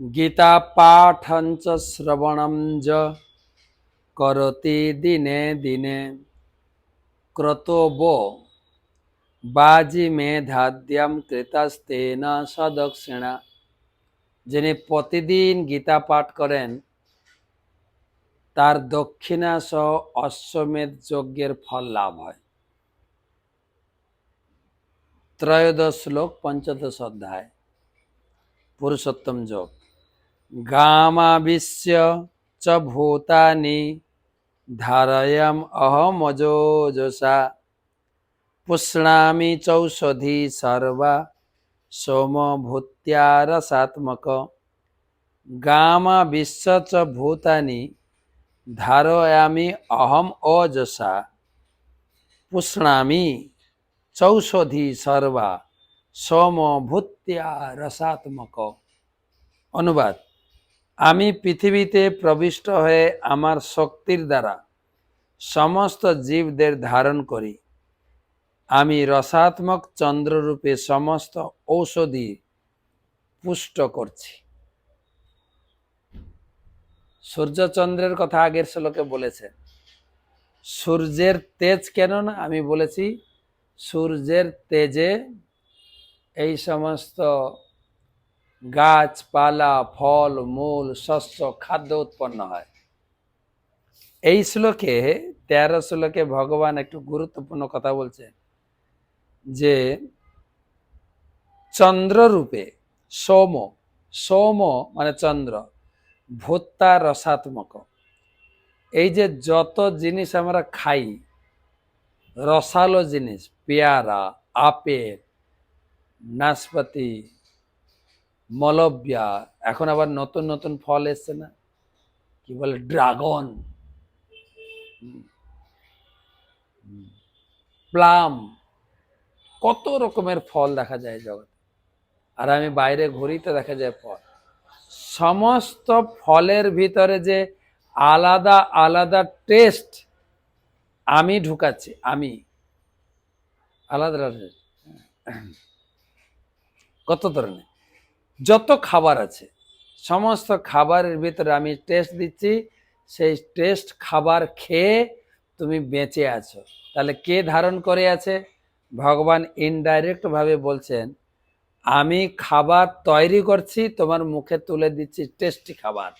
গীতা পাঠঞ্চ শ্রবণম য করতি দিনে দিনে ক্রতব বাজি মেধাদ্যম কৃতাস্তেন সদক্ষিণা যিনি প্রতিদিন গীতা পাঠ করেন, তার দক্ষিণা সহ অশ্বমেধ যজ্ঞের ফল লাভ হয়। ত্রয়োদশ শ্লোক, পঞ্চদশ অধ্যায়, পুরুষোত্তম যোগ। गामाविश्य च भूतानि धारयम् अहमजोजसा। पुष्णामि चौषधि सर्वा सोमभूत्यारसात्मक। गामाविश्य च भूतानि धारयामि अहम् अजसा पुष्णामि चौषधि सर्वा सोमभूत्या रसात्मक अनुवाद। আমি পৃথিবীতে প্রবিষ্ট হয়ে আমার শক্তির দ্বারা সমস্ত জীবদের ধারণ করি। আমি রসাত্মক চন্দ্ররূপে সমস্ত ঔষধি পুষ্ট করছি। সূর্যচন্দ্রের কথা আগের শ্লোকে বলেছেন সূর্যের তেজ কেন না? আমি বলেছি, সূর্যের তেজে এই সমস্ত গাছপালা, ফল, মূল, শস্য, খাদ্য উৎপন্ন হয়। এই শ্লোকে, তেরো শ্লোকে ভগবান একটু গুরুত্বপূর্ণ কথা বলছেন যে, চন্দ্ররূপে সোম সোম মানে চন্দ্র, ভোত্তা রসাত্মক। এই যে যত জিনিস আমরা খাই, রসালো জিনিস, পেয়ারা, আপেল, নাশপাতি মলব্যা। এখন আবার নতুন নতুন ফল এসছে না? কি বলে? ড্রাগন। প্লাম। কত রকমের ফল দেখা যায় জগতে। আর আমি বাইরে ঘুরি তো দেখা যায় ফল। সমস্ত ফলের ভিতরে যে আলাদা আলাদা টেস্ট আমি ঢুকাচ্ছি, আমি। আলাদা আলাদা কত ধরনের? যত খাবার আছে, সমস্ত খাবারের ভিতরে আমি টেস্ট দিচ্ছি, সেই টেস্ট খাবার খেয়ে তুমি বেঁচে আছো। তাহলে কে ধারণ করে আছে? ভগবান ইনডাইরেক্টভাবে বলছেন, আমি খাবার তৈরি করছি, তোমার মুখে তুলে দিচ্ছি টেস্টি খাবার।